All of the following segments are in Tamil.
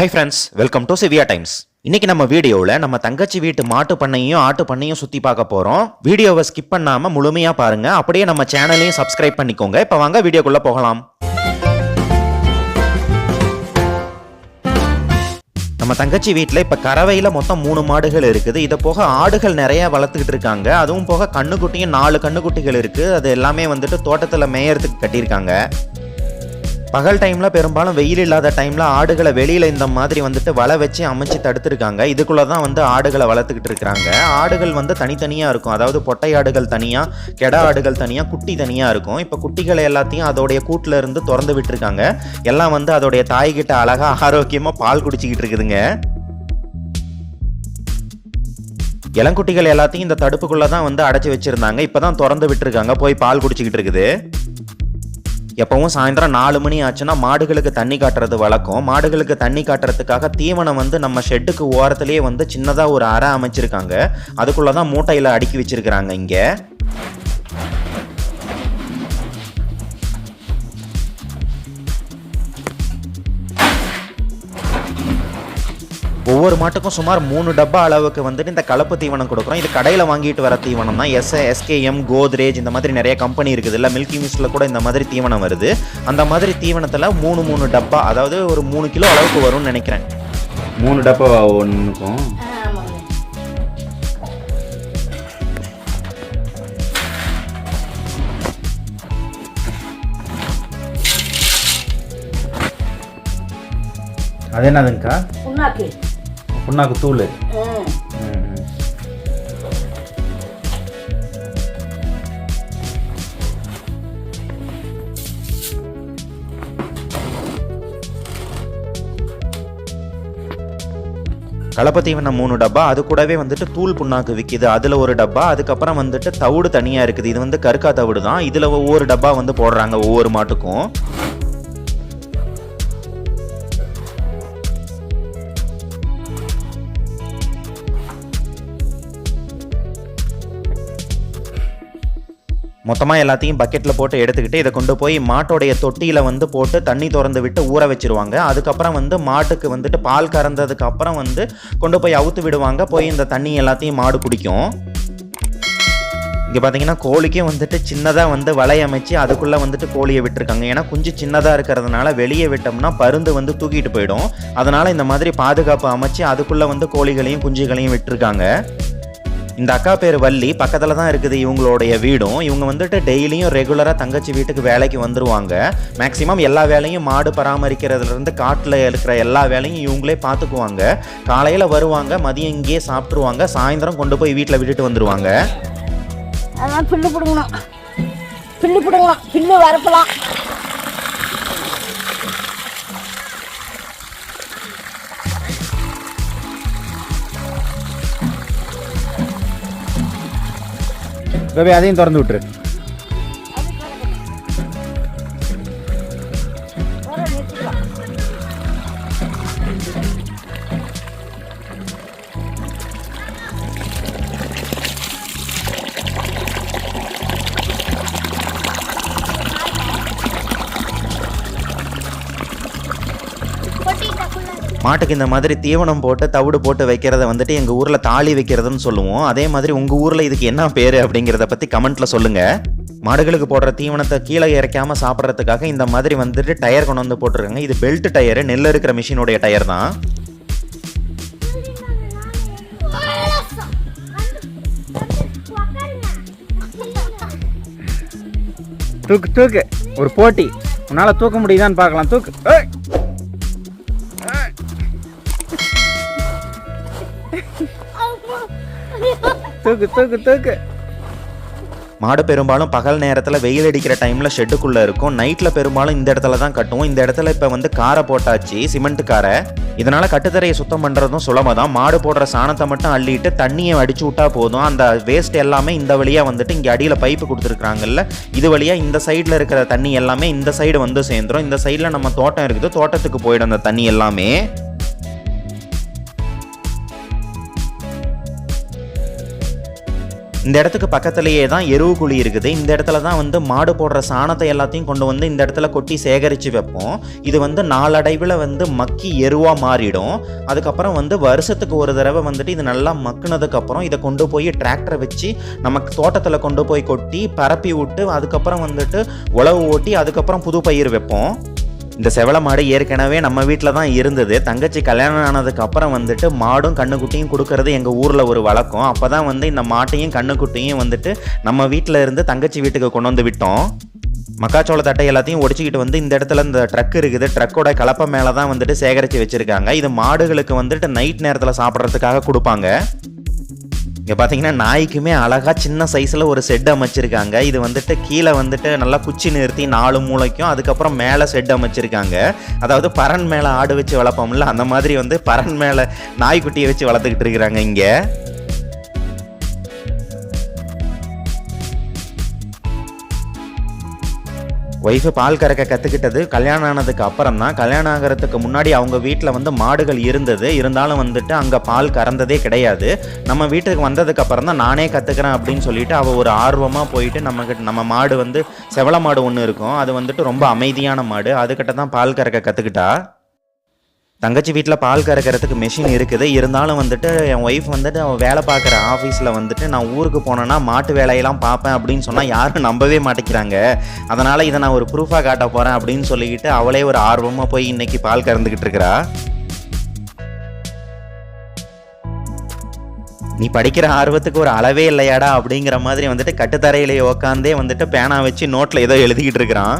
Hi friends welcome to Siviya Times இன்னைக்கு நம்ம வீடியோவில் நம்ம தங்கச்சி வீட்டு மாட்டு பண்ணையும் ஆட்டு பண்ணையும் சுற்றி பார்க்க போகிறோம் வீடியோவை ஸ்கிப் பண்ணாமல் முழுமையாக பாருங்கள் அப்படியே நம்ம சேனலையும் சப்ஸ்கிரைப் பண்ணிக்கோங்க. இப்போ வாங்க வீடியோக்குள்ளே போகலாம். நம்ம தங்கச்சி வீட்டில் இப்போ கறவையில் மொத்தம் மூணு மாடுகள் இருக்குது. இதை போக ஆடுகள் நிறைய வளர்த்துக்கிட்டு இருக்காங்க. அதுவும் போக கண்ணுக்குட்டியும் நாலு கண்ணுக்குட்டிகள் இருக்குது அது எல்லாமே வந்துட்டு தோட்டத்தில் மேயறதுக்கு கட்டியிருக்காங்க. பகல் டைமில் பெரும்பாலும் வெயில் இல்லாத டைமில் ஆடுகளை வெளியில் இந்த மாதிரி வந்துட்டு வலை வச்சு அமைச்சு தடுத்துருக்காங்க. இதுக்குள்ளே தான் வந்து ஆடுகளை வளர்த்துக்கிட்டு இருக்கிறாங்க. ஆடுகள் வந்து தனித்தனியாக இருக்கும். அதாவது பொட்டை ஆடுகள் தனியாக கெடா ஆடுகள் தனியாக குட்டி தனியாக இருக்கும். இப்போ குட்டிகளை எல்லாத்தையும் அதோடைய கூட்டில் இருந்து திறந்து விட்டுருக்காங்க. எல்லாம் வந்து அதோடைய தாய்கிட்ட அழகாக ஆரோக்கியமாக பால் குடிச்சிக்கிட்டு இருக்குதுங்க. இளங்குட்டிகள் எல்லாத்தையும் இந்த தடுப்புக்குள்ளே தான் வந்து அடைச்சி வச்சுருந்தாங்க. இப்போ தான் திறந்து விட்டுருக்காங்க. போய் பால் குடிச்சிக்கிட்டு இருக்குது. எப்பவும் சாயந்தரம் நாலு மணி ஆச்சுன்னா மாடுகளுக்கு தண்ணி காட்டுறது வழக்கம். மாடுகளுக்கு தண்ணி காட்டுறதுக்காக தீவனம் வந்து நம்ம ஷெட்டுக்கு ஓரத்துலேயே வந்து சின்னதாக ஒரு அறை அமைச்சிருக்காங்க. அதுக்குள்ளே தான் மூட்டையில் அடுக்கி வச்சிருக்கிறாங்க இங்கே. ஒவ்வொரு மாட்டுக்கும் சுமார் மூணு டப்பா அளவுக்கு வந்துட்டு இந்த கலப்பு தீவனம் கொடுக்குறோம். இது கடையில் வாங்கிட்டு வர தீவனம் தான். எஸ் எஸ்கேஎம் கோத்ரேஜ் இந்த மாதிரி நிறைய கம்பெனி இருக்குது. இல்லை மில்கி மிஸ்டில் கூட இந்த மாதிரி தீவனம் வருது. அந்த மாதிரி தீவனத்தில் மூணு மூணு டப்பா அதாவது ஒரு மூணு கிலோ அளவுக்கு வரும்னு நினைக்கிறேன். மூணு டப்பா ஒன்றுக்கும் அது என்னதுங்கக்கா? புண்ணாக்கு புண்ணாக்கு தூள். ம். கலப்பு தீவனம் மூணு டப்பா அது கூடவே வந்துட்டு தூள் புண்ணாக்கு விற்கிது அதில் ஒரு டப்பா அதுக்கப்புறம் வந்துட்டு தவிடு தனியாக இருக்குது. இது வந்து கருக்கா தவிடு தான் இதில் ஒவ்வொரு டப்பா வந்து போடுறாங்க ஒவ்வொரு மாட்டுக்கும். மொத்தமாக எல்லாத்தையும் பக்கெட்டில் போட்டு எடுத்துக்கிட்டு இதை கொண்டு போய் மாட்டோடைய தொட்டியில் வந்து போட்டு தண்ணி திறந்து விட்டு ஊற வச்சிருவாங்க. அதுக்கப்புறம் வந்து மாட்டுக்கு வந்துட்டு பால் கறந்ததுக்கு அப்புறம் வந்து கொண்டு போய் அவுத்து விடுவாங்க. போய் இந்த தண்ணி எல்லாத்தையும் மாடு குடிக்கும். இங்கே பார்த்தீங்கன்னா கோழிக்கும் வந்துட்டு சின்னதாக வந்து வலை அமைச்சு அதுக்குள்ளே வந்துட்டு கோழியை விட்டுருக்காங்க. ஏன்னா குஞ்சு சின்னதாக இருக்கிறதுனால வெளியே விட்டோம்னா பருந்து வந்து தூக்கிட்டு போயிடும். அதனால் இந்த மாதிரி பாதுகாப்பு அமைச்சு அதுக்குள்ளே வந்து கோழிகளையும் குஞ்சுகளையும் விட்டுருக்காங்க. இந்த அக்கா பேர் வள்ளி. பக்கத்தில் தான் இருக்குது இவங்களுடைய வீடும். இவங்க வந்துட்டு டெய்லியும் ரெகுலராக தங்கச்சி வீட்டுக்கு வேலைக்கு வந்துருவாங்க. மேக்ஸிமம் எல்லா வேலையும் மாடு பராமரிக்கிறதுலேருந்து காட்டில் இருக்கிற எல்லா வேலையும் இவங்களே பார்த்துக்குவாங்க காலையில் வருவாங்க மதியம் இங்கேயே சாப்பிட்ருவாங்க சாயந்தரம் கொண்டு போய் வீட்டில் விட்டுட்டு வந்துருவாங்க. அதனால் பில்லு பிடுங்கணும். பில்லு பிடுங்கலாம் பில்லு வரப்பலாம். பேபி அதையும் திறந்து விட்டுரு மாட்டுக்கு இந்த மாதிரி தீவனம் போட்டு தவிடு போட்டு வைக்கிறத வந்துட்டு எங்கள் ஊரில் தாலி வைக்கிறதுன்னு சொல்லுவோம். அதே மாதிரி உங்கள் ஊரில் இதுக்கு என்ன பேர் அப்படிங்கிறத பற்றி கமெண்ட்டில் சொல்லுங்கள் மாடுகளுக்கு போடுற தீவனத்தை கீழே இறக்காமல் சாப்பிட்றதுக்காக இந்த மாதிரி வந்துட்டு டயர் கொண்டு வந்து போட்டிருக்காங்க. இது பெல்ட் டயரு நெல் இருக்கிற மிஷினுடைய டயர் தான். தூக்கு தூக்கு. ஒரு போட்டி. உன்னால் தூக்க முடியுதான்னு பார்க்கலாம். தூக்கு. தூக்கு தூக்கு தூக்கு. மாடு பெரும்பாலும் பகல் நேரத்தில் வெயில் அடிக்கிற டைமில் ஷெட்டுக்குள்ளே இருக்கும். நைட்டில் பெரும்பாலும் இந்த இடத்துல தான் கட்டுவோம். இந்த இடத்துல இப்போ வந்து காரை போட்டாச்சு சிமெண்ட் காரை. இதனால் கட்டுத்தரையை சுத்தம் பண்ணுறதும் சுலபம் தான் மாடு போடுற சாணத்தை மட்டும் அள்ளிட்டு தண்ணியை அடிச்சு விட்டா போதும். அந்த வேஸ்ட் எல்லாமே இந்த வழியாக வந்துட்டு இங்கே அடியில் பைப்பு கொடுத்துருக்குறாங்கல்ல இது வழியாக இந்த சைடில் இருக்கிற தண்ணி எல்லாமே இந்த சைடு வந்து சேர்ந்துரும். இந்த சைடில் நம்ம தோட்டம் இருக்குது தோட்டத்துக்கு போயிடும் அந்த தண்ணி எல்லாமே. இந்த இடத்துக்கு பக்கத்துலேயே தான் எருவு குழி இருக்குது. இந்த இடத்துல தான் வந்து மாடு போடுற சாணத்தை எல்லாத்தையும் கொண்டு வந்து இந்த இடத்துல கொட்டி சேகரித்து வைப்போம். இது வந்து நாளடைவில் வந்து மக்கி எருவாக மாறிடும். அதுக்கப்புறம் வந்து வருஷத்துக்கு ஒரு தடவை வந்துட்டு இது நல்லா மக்குனதுக்கப்புறம் இதை கொண்டு போய் டிராக்டரை வச்சு நமக்கு தோட்டத்தில் கொண்டு போய் கொட்டி பரப்பி விட்டு அதுக்கப்புறம் வந்துட்டு உழவு ஓட்டி அதுக்கப்புறம் புது பயிர் வைப்போம். இந்த செவல மாடு ஏற்கனவே நம்ம வீட்டில் தான் இருந்தது. தங்கச்சி கல்யாணம் ஆனதுக்கு அப்புறம் வந்துட்டு மாடும் கண்ணுக்குட்டியும் கொடுக்கறது எங்கள் ஊரில் ஒரு வழக்கம். அப்போ தான் வந்து இந்த மாட்டையும் கண்ணுக்குட்டியும் வந்துட்டு நம்ம வீட்டில் இருந்து தங்கச்சி வீட்டுக்கு கொண்டு வந்து விட்டோம். மக்காச்சோள தட்டை எல்லாத்தையும் ஒடிச்சிக்கிட்டு வந்து இந்த இடத்துல இந்த ட்ரக் இருக்குது. ட்ரக்கோட கலப்பை மேலே தான் வந்துட்டு சேகரித்து வச்சுருக்காங்க. இது மாடுகளுக்கு வந்துட்டு நைட் நேரத்தில் சாப்பிட்றதுக்காக கொடுப்பாங்க. இங்கே பார்த்தீங்கன்னா நாய்க்குமே அழகாக சின்ன சைஸில் ஒரு செட் அமைச்சிருக்காங்க. இது வந்துட்டு கீழே வந்துட்டு நல்லா குச்சி நிறுத்தி நாலு மூளைக்கும் அதுக்கப்புறம் மேலே செட் அமைச்சிருக்காங்க. அதாவது பறன் மேலே ஆடு வச்சு வளர்ப்போம்ல அந்த மாதிரி வந்து பறன் மேலே நாய்க்குட்டியை வச்சு வளர்த்துக்கிட்டு இருக்கிறாங்க இங்கே. ஒய்ஃபு பால் கறக்க கற்றுக்கிட்டது கல்யாணம் ஆனதுக்கு அப்புறம் தான் கல்யாணம் ஆகிறதுக்கு முன்னாடி அவங்க வீட்டில் வந்து மாடுகள் இருந்தது. இருந்தாலும் வந்துட்டு அங்கே பால் கறந்ததே கிடையாது. நம்ம வீட்டுக்கு வந்ததுக்கு அப்புறம் தான் நானே கற்றுக்கிறேன் அப்படின்னு சொல்லிட்டு அவள் ஒரு ஆர்வமாக போயிட்டு நமக்கு நம்ம மாடு வந்து செவல மாடு ஒன்று இருக்கும். அது வந்துட்டு ரொம்ப அமைதியான மாடு. அதுக்கிட்ட தான் பால் கறக்க கற்றுக்கிட்டா தங்கச்சி வீட்டில் பால் கறக்கிறதுக்கு மெஷின் இருக்குது. இருந்தாலும் வந்துட்டு என் ஒய்ஃப் வந்துட்டு அவன் வேலை பார்க்குற ஆஃபீஸில் வந்துட்டு நான் ஊருக்கு போனேன்னா மாட்டு வேலையெல்லாம் பார்ப்பேன் அப்படின்னு சொன்னால் யாரும் நம்பவே மாட்டேங்கிறாங்க. அதனால் இதை நான் ஒரு ப்ரூஃபாக காட்ட போகிறேன் அப்படின்னு சொல்லிக்கிட்டு அவளே ஒரு ஆர்வமாக போய் இன்றைக்கி பால் கறந்துக்கிட்டு இருக்கிறா. நீ படிக்கிற ஆர்வத்துக்கு ஒரு அளவே இல்லையாடா அப்படிங்கிற மாதிரி வந்துட்டு கட்டுத்தரையிலேயே உக்காந்தே வந்துட்டு பேனா வச்சு நோட்டில் ஏதோ எழுதிக்கிட்டு இருக்கிறான்.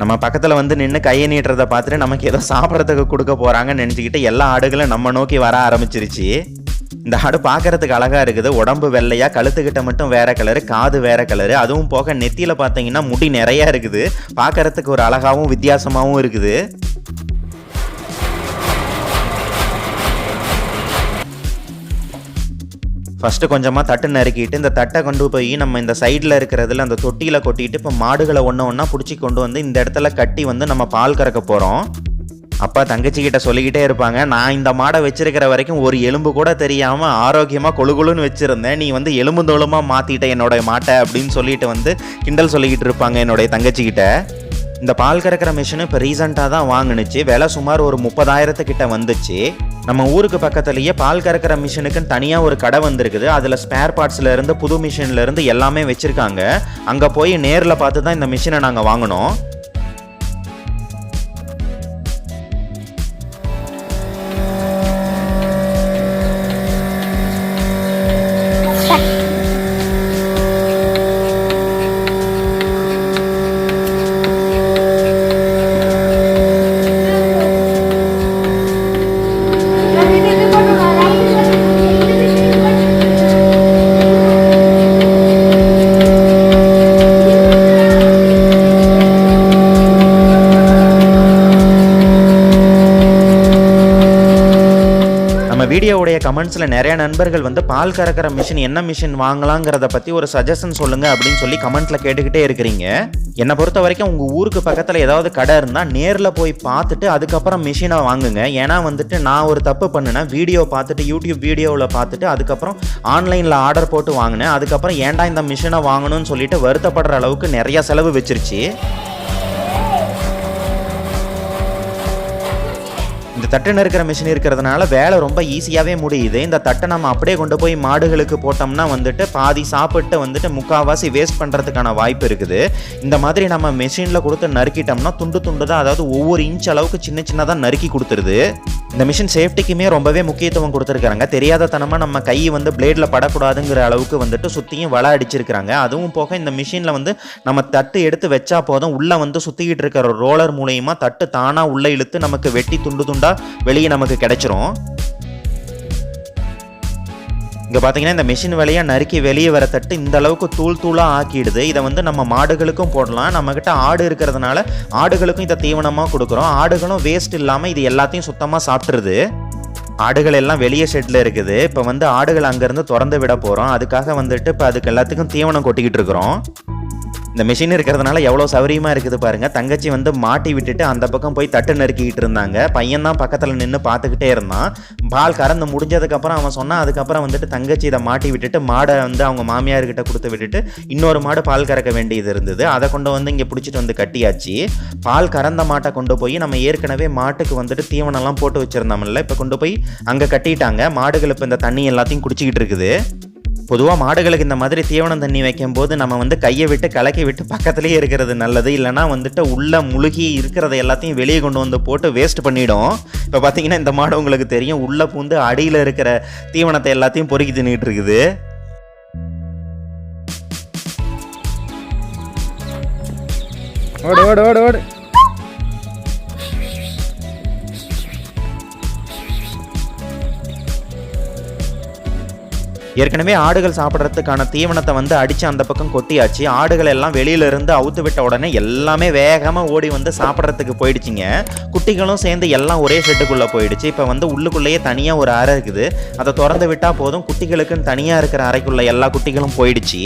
நம்ம பக்கத்தில் வந்து நின்று கையை நீட்டுறதை பார்த்துட்டு நமக்கு ஏதோ சாப்பிட்றதுக்கு கொடுக்க போகிறாங்கன்னு நினச்சிக்கிட்டு எல்லா ஆடுகளும் நம்ம நோக்கி வர ஆரம்பிச்சிருச்சு. இந்த ஆடு பார்க்கறதுக்கு அழகாக இருக்குது. உடம்பு வெள்ளையாக கழுத்துக்கிட்ட மட்டும் வேறு கலரு காது வேறு கலரு அதுவும் போக நெத்தியில் பார்த்தீங்கன்னா முடி நிறையா இருக்குது. பார்க்கறதுக்கு ஒரு அழகாகவும் வித்தியாசமாகவும் இருக்குது. ஃபஸ்ட்டு கொஞ்சமாக தட்டு நறுக்கிட்டு இந்த தட்டை கொண்டு போய் நம்ம இந்த சைடில் இருக்கிறதுல அந்த தொட்டியில் கொட்டிட்டு இப்போ மாடுகளை ஒன்று ஒன்றா பிடிச்சி கொண்டு வந்து இந்த இடத்துல கட்டி வந்து நம்ம பால் கறக்க போகிறோம் அப்பா தங்கச்சி கிட்ட சொல்லிக்கிட்டே இருப்பாங்க நான் இந்த மாடை வச்சிருக்கிற வரைக்கும் ஒரு எலும்பு கூட தெரியாமல் ஆரோக்கியமாக கொழுகுழுன்னு வச்சுருந்தேன். நீ வந்து எலும்பு தோலுமாக மாற்றிட்ட என்னோட மாட்டை? அப்படின்னு சொல்லிட்டு வந்து கிண்டல் சொல்லிக்கிட்டு இருப்பாங்க என்னுடைய தங்கச்சி கிட்ட இந்த பால் கறக்கிற மிஷின் இப்போ ரீசெண்டாக தான் வாங்கினுச்சு. விலை சுமார் ஒரு முப்பதாயிரத்துக்கிட்ட வந்துச்சு. நம்ம ஊருக்கு பக்கத்துலேயே பால் கறக்கிற மிஷினுக்குன்னு தனியாக ஒரு கடை வந்திருக்குது. அதில் ஸ்பேர் பார்ட்ஸ்லேருந்து புது மிஷின்லேருந்து எல்லாமே வச்சுருக்காங்க. அங்கே போய் நேரில் பார்த்து தான் இந்த மிஷினை நாங்கள் வாங்கினோம். நம்ம வீடியோவுடைய கமெண்ட்ஸில் நிறைய நண்பர்கள் வந்து பால் கறக்கிற மிஷின் என்ன மிஷின் வாங்கலாங்கிறத பற்றி ஒரு சஜஷன் சொல்லுங்கள் அப்படின்னு சொல்லி கமெண்ட்டில் கேட்டுக்கிட்டே இருக்கிறீங்க. என்னை பொறுத்த வரைக்கும் உங்கள் ஊருக்கு பக்கத்தில் ஏதாவது கடை இருந்தால் நேரில் போய் பார்த்துட்டு அதுக்கப்புறம் மிஷினை வாங்குங்க. ஏன்னா வந்துட்டு நான் ஒரு தப்பு பண்ணினேன் வீடியோ பார்த்துட்டு யூடியூப் வீடியோவில் பார்த்துட்டு அதுக்கப்புறம் ஆன்லைனில் ஆர்டர் போட்டு வாங்கினேன். அதுக்கப்புறம் ஏன்டா இந்த மிஷினை வாங்கணும்னு சொல்லிட்டு வருத்தப்படுற அளவுக்கு நிறைய செலவு வச்சிருச்சு. இந்த தட்டு நறுக்கிற மிஷின் இருக்கிறதுனால வேலை ரொம்ப ஈஸியாகவே முடியுது. இந்த தட்டை நம்ம அப்படியே கொண்டு போய் மாடுகளுக்கு போட்டோம்னா வந்துட்டு பாதி சாப்பிட்டு வந்துட்டு முக்கால்வாசி வேஸ்ட் பண்ணுறதுக்கான வாய்ப்பு இருக்குது. இந்த மாதிரி நம்ம மிஷினில் கொடுத்து நறுக்கிட்டோம்னா துண்டு துண்டு தான் அதாவது ஒவ்வொரு இன்ச் அளவுக்கு சின்ன சின்னதாக நறுக்கி கொடுத்துருது. இந்த மிஷின் சேஃப்டிக்குமே ரொம்பவே முக்கியத்துவம் கொடுத்துருக்காங்க தெரியாத தனமாக நம்ம கை வந்து பிளேடில் படக்கூடாதுங்கிற அளவுக்கு வந்துட்டு சுற்றியும் வலை அடிச்சிருக்கிறாங்க. அதுவும் போக இந்த மிஷினில் வந்து நம்ம தட்டு எடுத்து வச்சா போதும். உள்ளே வந்து சுற்றிக்கிட்டு இருக்கிற ரோலர் மூலயமா தட்டு தானாக உள்ளே இழுத்து நமக்கு வெட்டி துண்டு துண்டாக வெளியே நமக்கு கிடைச்சிரும். இங்கே பார்த்தீங்கன்னா இந்த மிஷின் வழியாக நறுக்கி வெளியே வர தட்டு இந்த அளவுக்கு தூள் தூளாக ஆக்கிடுது. இதை வந்து நம்ம மாடுகளுக்கும் போடலாம். நம்மக்கிட்ட ஆடு இருக்கிறதுனால ஆடுகளுக்கும் இதை தீவனமாக கொடுக்குறோம். ஆடுகளும் வேஸ்ட் இல்லாமல் இது எல்லாத்தையும் சுத்தமாக சாப்பிட்ருது ஆடுகள் எல்லாம் வெளியே ஷெட்டில் இருக்குது. இப்போ வந்து ஆடுகள் அங்கேருந்து திறந்து விட போகிறோம் அதுக்காக வந்துட்டு இப்போ அதுக்கு எல்லாத்துக்கும் தீவனம் கொட்டிக்கிட்டு இருக்கிறோம். இந்த மிஷின் இருக்கிறதுனால எவ்வளோ சௌரியமாக இருக்குது பாருங்கள் தங்கச்சி வந்து மாட்டி விட்டுட்டு அந்த பக்கம் போய் தட்டு நறுக்கிட்டு இருந்தாங்க. பையன் தான் பக்கத்தில் நின்று பார்த்துக்கிட்டே இருந்தான். பால் கறந்து முடிஞ்சதுக்கப்புறம் அவன் சொன்னான் அதுக்கப்புறம் வந்துட்டு தங்கச்சி இதை மாட்டி விட்டுட்டு மாடை வந்து அவங்க மாமியார்கிட்ட கொடுத்து விட்டுட்டு இன்னொரு மாடு பால் கறக்க வேண்டியது இருந்தது. அதை கொண்டு வந்து இங்கே பிடிச்சிட்டு வந்து கட்டியாச்சு. பால் கறந்த மாட்டை கொண்டு போய் நம்ம ஏற்கனவே மாட்டுக்கு வந்துட்டு தீவனம்லாம் போட்டு வச்சுருந்தோம்ல இப்போ கொண்டு போய் அங்கே கட்டிட்டாங்க. மாடுகள் இப்போ இந்த தண்ணி எல்லாத்தையும் குடிச்சிக்கிட்டு இருக்குது. பொதுவாக மாடுகளுக்கு இந்த மாதிரி தீவனம் தண்ணி வைக்கும்போது நம்ம வந்து கையை விட்டு கலக்கி விட்டு பக்கத்துலேயே இருக்கிறது நல்லது. இல்லைனா வந்துட்டு உள்ளே முழுகி இருக்கிறத எல்லாத்தையும் வெளியே கொண்டு வந்து போட்டு வேஸ்ட் பண்ணிவிடும் இப்போ பார்த்தீங்கன்னா இந்த மாடு உங்களுக்கு தெரியும். உள்ளே பூந்து அடியில் இருக்கிற தீவனத்தை எல்லாத்தையும் பொறுக்கி தின்னுட்டு இருக்குது. ஓடு ஓடு ஓடு ஓடு. ஏற்கனவே ஆடுகள் சாப்பிட்றதுக்கான தீவனத்தை வந்து அடித்து அந்த பக்கம் கொட்டியாச்சு. ஆடுகள் எல்லாம் வெளியில இருந்து அவுத்து விட்ட உடனே எல்லாமே வேகமாக ஓடி வந்து சாப்பிட்றதுக்கு போயிடுச்சுங்க. குட்டிகளும் சேர்ந்து எல்லாம் ஒரே ஷெட்டுக்குள்ளே போயிடுச்சு. இப்போ வந்து உள்ளுக்குள்ளேயே தனியாக ஒரு அறை இருக்குது. அதை திறந்து விட்டால் போதும் குட்டிகளுக்குன்னு தனியாக இருக்கிற அறைக்குள்ளே எல்லா குட்டிகளும் போயிடுச்சு.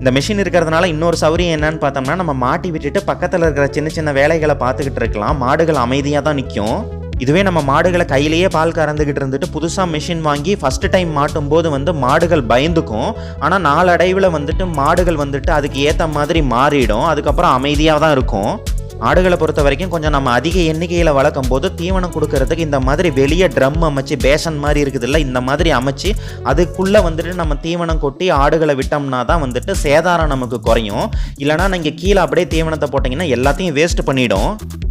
இந்த மிஷின் இருக்கிறதுனால இன்னொரு சௌரியம் என்னன்னு பார்த்தோம்னா நம்ம மாட்டி விட்டுட்டு பக்கத்தில் இருக்கிற சின்ன சின்ன வேலைகளை பார்த்துக்கிட்டு இருக்கலாம். மாடுகள் அமைதியாக தான் நிற்கும் இதுவே நம்ம மாடுகளை கையிலேயே பால் கறந்துக்கிட்டு இருந்துட்டு புதுசாக மிஷின் வாங்கி ஃபர்ஸ்ட் டைம் மாட்டும் போது வந்து மாடுகள் பயந்துக்கும். ஆனால் நாளடைவில் வந்துட்டு மாடுகள் வந்துட்டு அதுக்கு ஏற்ற மாதிரி மாறிடும். அதுக்கப்புறம் அமைதியாக தான் இருக்கும். ஆடுகளை பொறுத்த வரைக்கும் கொஞ்சம் நம்ம அதிக எண்ணிக்கையில் வளர்க்கும் போது தீவனம் கொடுக்கறதுக்கு இந்த மாதிரி வெளியே ட்ரம் அமைச்சு பேஷன் மாதிரி இருக்குதுல்ல இந்த மாதிரி அமைச்சு அதுக்குள்ளே வந்துட்டு நம்ம தீவனம் கொட்டி ஆடுகளை விட்டோம்னா தான் வந்துட்டு சேதாரம் நமக்கு குறையும். இல்லைனா நீங்கள் கீழே அப்படியே தீவனத்தை போட்டிங்கன்னா எல்லாத்தையும் வேஸ்ட் பண்ணிடும்.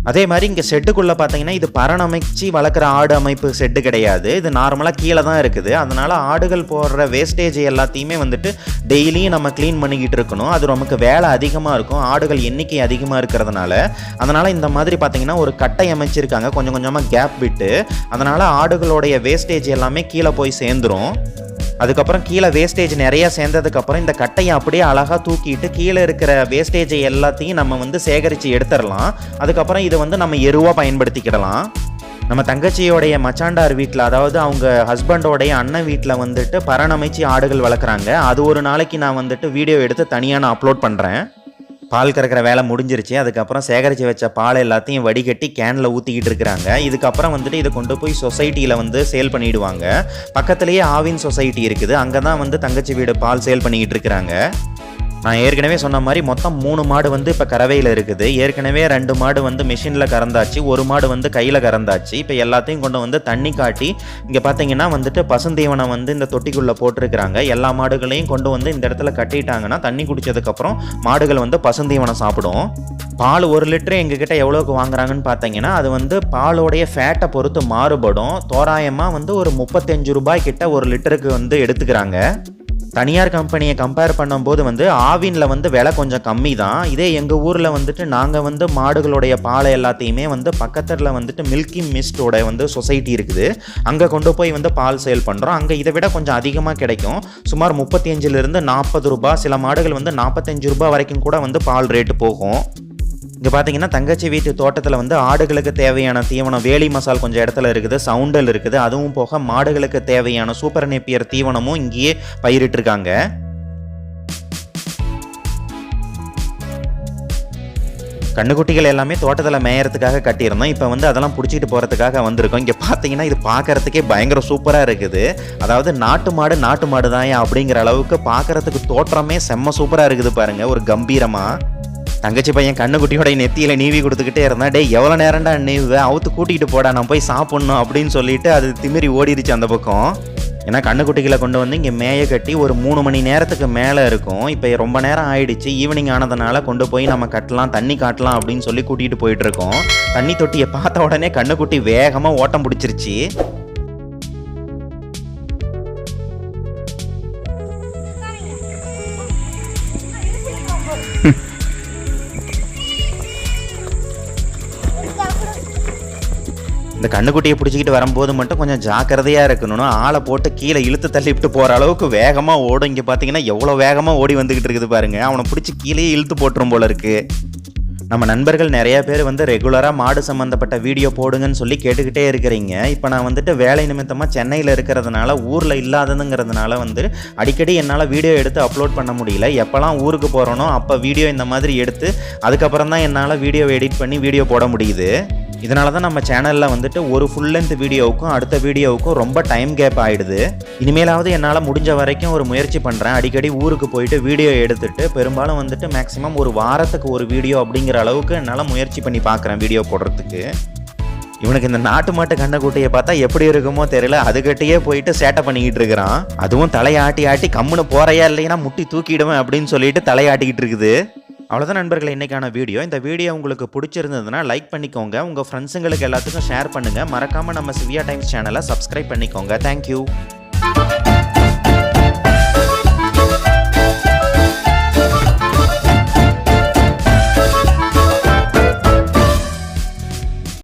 அதே மாதிரி இங்கே செட்டுக்குள்ளே பார்த்தீங்கன்னா இது பரணமைச்சு வளர்க்குற ஆடு அமைப்பு செட்டு கிடையாது. இது நார்மலாக கீழே தான் இருக்குது. அதனால் ஆடுகள் போடுற வேஸ்டேஜ் எல்லாத்தையுமே வந்துட்டு டெய்லியும் நம்ம க்ளீன் பண்ணிக்கிட்டு இருக்கணும். அது நமக்கு வேலை அதிகமாக இருக்கும். ஆடுகள் எண்ணிக்கை அதிகமாக இருக்கிறதுனால. அதனால் இந்த மாதிரி பார்த்தீங்கன்னா ஒரு கட்டை அமைச்சிருக்காங்க. கொஞ்சம் கொஞ்சமாக கேப் விட்டு அதனால் ஆடுகளுடைய வேஸ்டேஜ் எல்லாமே கீழே போய் சேர்ந்துரும். அதுக்கப்புறம் கீழே வேஸ்டேஜ் நிறையா சேர்ந்ததுக்கப்புறம் இந்த கட்டையை அப்படியே அழகாக தூக்கிட்டு கீழே இருக்கிற வேஸ்டேஜை எல்லாத்தையும் நம்ம வந்து சேகரித்து எடுத்துடலாம் அதுக்கப்புறம் இதை வந்து நம்ம எருவாக பயன்படுத்திக்கிடலாம். நம்ம தங்கச்சியோடைய மச்சாண்டார் வீட்டில் அதாவது அவங்க ஹஸ்பண்டோடைய அண்ணன் வீட்டில் வந்துட்டு பரணமைச்சு ஆடுகள் வளர்க்குறாங்க. அது ஒரு நாளைக்கு நான் வந்துட்டு வீடியோ எடுத்து தனியாக நான் அப்லோட் பண்ணுறேன் பால் கறக்கிற வேலை முடிஞ்சிருச்சு. அதுக்கப்புறம் சேகரித்து வச்ச பால் எல்லாத்தையும் வடிகட்டி கேனில் ஊற்றிக்கிட்டு இருக்கிறாங்க. இதுக்கப்புறம் வந்துட்டு இதை கொண்டு போய் சொசைட்டியில் வந்து சேல் பண்ணிவிடுவாங்க பக்கத்துலேயே ஆவின் சொசைட்டி இருக்குது. அங்கே தான் வந்து தங்கச்சி வீடு பால் சேல் பண்ணிக்கிட்டு இருக்கிறாங்க. நான் ஏற்கனவே சொன்ன மாதிரி மொத்தம் மூணு மாடு வந்து இப்போ கறவையில் இருக்குது. ஏற்கனவே ரெண்டு மாடு வந்து மிஷினில் கறந்தாச்சு ஒரு மாடு வந்து கையில் கறந்தாச்சு. இப்போ எல்லாத்தையும் கொண்டு வந்து தண்ணி காட்டி இங்கே பார்த்தீங்கன்னா வந்துட்டு பசுந்தீவனம் வந்து இந்த தொட்டிக்குள்ளே போட்டிருக்கிறாங்க. எல்லா மாடுகளையும் கொண்டு வந்து இந்த இடத்துல கட்டிட்டாங்கன்னா தண்ணி குடிச்சதுக்கப்புறம் மாடுகள் வந்து பசுந்தீவனம் சாப்பிடும். பால் ஒரு லிட்டரு எங்ககிட்ட எவ்வளோக்கு வாங்குறாங்கன்னு பார்த்தீங்கன்னா அது வந்து பாலோடைய ஃபேட்டை பொறுத்து மாறுபடும். தோராயமாக வந்து ஒரு முப்பத்தஞ்சு ரூபாய் கிட்ட ஒரு லிட்டருக்கு வந்து எடுத்துக்கிறாங்க. தனியார் கம்பெனியை கம்பேர் பண்ணும்போது வந்து ஆவினில் வந்து விலை கொஞ்சம் கம்மி தான் இதே எங்கள் ஊரில் வந்துட்டு நாங்கள் வந்து மாடுகளுடைய பாலை எல்லாத்தையுமே வந்து பக்கத்தில் வந்துட்டு மில்கி மிஸ்டோட வந்து சொசைட்டி இருக்குது. அங்கே கொண்டு போய் வந்து பால் சேல் பண்ணுறோம் அங்கே இதை விட கொஞ்சம் அதிகமாக கிடைக்கும். சுமார் முப்பத்தி அஞ்சுலேருந்து நாற்பது ரூபாய் சில மாடுகள் வந்து நாற்பத்தஞ்சு ரூபாய் வரைக்கும் கூட வந்து பால் ரேட்டு போகும். இங்கே பார்த்தீங்கன்னா தங்கச்சி வீட்டு தோட்டத்தில் வந்து ஆடுகளுக்கு தேவையான தீவனம் வேலி மசால் கொஞ்சம் இடத்துல இருக்குது சவுண்டல் இருக்குது. அதுவும் போக மாடுகளுக்கு தேவையான சூப்பர் நேப்பியர் தீவனமும் இங்கேயே பயிரிட்டிருக்காங்க. கண்ணுக்குட்டிகள் எல்லாமே தோட்டத்தில் மேயறதுக்காக கட்டியிருந்தோம். இப்போ வந்து அதெல்லாம் பிடிச்சிட்டு போகிறதுக்காக வந்திருக்கோம். இங்கே பார்த்தீங்கன்னா இது பார்க்கறதுக்கே பயங்கர சூப்பராக இருக்குது. அதாவது நாட்டு மாடு நாட்டு மாடு தான் அப்படிங்கிற அளவுக்கு பார்க்கறதுக்கு தோற்றமே செம்ம சூப்பராக இருக்குது பாருங்கள் ஒரு கம்பீரமாக தங்கச்சி பையன் கண்ணுக்குட்டியோட நெத்தியில நீவி கொடுத்துக்கிட்டே இருந்தா டேய் எவ்வளோ நேரம்டா நீவு அவுத்து கூட்டிகிட்டு போடா நான் போய் சாப்பிட்ணும் அப்படின்னு சொல்லிட்டு அது திமிரி ஓடிடுச்சு அந்த பக்கம். ஏன்னா கண்ணுக்குட்டிகளை கொண்டு வந்து இங்கே மேய கட்டி ஒரு மூணு மணி நேரத்துக்கு மேலே இருக்கும். இப்போ ரொம்ப நேரம் ஆயிடுச்சு. ஈவினிங் ஆனதுனால கொண்டு போய் நம்ம கட்டலாம் தண்ணி காட்டலாம் அப்படின்னு சொல்லி கூட்டிகிட்டு போயிட்டுருக்கோம் தண்ணி தொட்டியை பார்த்த உடனே கண்ணுக்குட்டி வேகமாக ஓட்டம் பிடிச்சிருச்சு. இந்த கண்ணுக்குட்டியை பிடிச்சிக்கிட்டு வரும்போது மட்டும் கொஞ்சம் ஜாக்கிரதையாக இருக்கணும் ஆளை போட்டு கீழே இழுத்து தள்ளிவிட்டு போகிற அளவுக்கு வேகமாக ஓடும். இங்கே பார்த்தீங்கன்னா எவ்வளோ வேகமாக ஓடி வந்துக்கிட்டு இருக்குது பாருங்கள் அவனை பிடிச்சி கீழே இழுத்து போட்டுரும் போல இருக்கு. நம்ம நண்பர்கள் நிறைய பேர் வந்து ரெகுலராக மாடு சம்மந்தப்பட்ட வீடியோ போடுங்கன்னு சொல்லி கேட்டுக்கிட்டே இருக்கிறீங்க. இப்போ நான் வந்துட்டு வேலை நிமித்தமாக சென்னையில் இருக்கிறதுனால ஊரில் இல்லாததுங்கிறதுனால வந்து அடிக்கடி என்னால் வீடியோ எடுத்து அப்லோட் பண்ண முடியல. எப்போல்லாம் ஊருக்கு போகிறோனோ அப்போ வீடியோ இந்த மாதிரி எடுத்து அதுக்கப்புறம் தான் என்னால் வீடியோ எடிட் பண்ணி வீடியோ போட முடியுது. இதனால தான் நம்ம சேனலில் வந்துட்டு ஒரு ஃபுல் லென்த் வீடியோவுக்கும் அடுத்த வீடியோவுக்கும் ரொம்ப டைம் கேப் ஆகிடுது இனிமேலாவது என்னால் முடிஞ்ச வரைக்கும் ஒரு முயற்சி பண்ணுறேன் அடிக்கடி ஊருக்கு போயிட்டு வீடியோ எடுத்துட்டு பெரும்பாலும் வந்துட்டு மேக்ஸிமம் ஒரு வாரத்துக்கு ஒரு வீடியோ அப்படிங்கிற அளவுக்கு என்னால் முயற்சி பண்ணி பார்க்குறேன் வீடியோ போடுறதுக்கு. இவனுக்கு இந்த நாட்டு மாட்டு கண்ணுக்குட்டியை பார்த்தா எப்படி இருக்குமோ தெரியல. அதுகிட்டயே போயிட்டு சேட்டை பண்ணிக்கிட்டு இருக்கிறான். அதுவும் தலையாட்டி ஆட்டி கம்முன்னு போறையா இல்லைன்னா முட்டி தூக்கிடுவேன் அப்படின்னு சொல்லிட்டு தலையாட்டிக்கிட்டு இருக்குது. அவ்வளோதான் நண்பர்கள் இன்றைக்கான வீடியோ. இந்த வீடியோ உங்களுக்கு பிடிச்சிருந்ததுன்னா லைக் பண்ணிக்கோங்க. உங்கள் ஃப்ரெண்ட்ஸுங்களுக்கு எல்லாத்துக்கும் ஷேர் பண்ணுங்கள் மறக்காமல் நம்ம சிவியா டைம்ஸ் சேனலை சப்ஸ்கிரைப் பண்ணிக்கோங்க. Thank you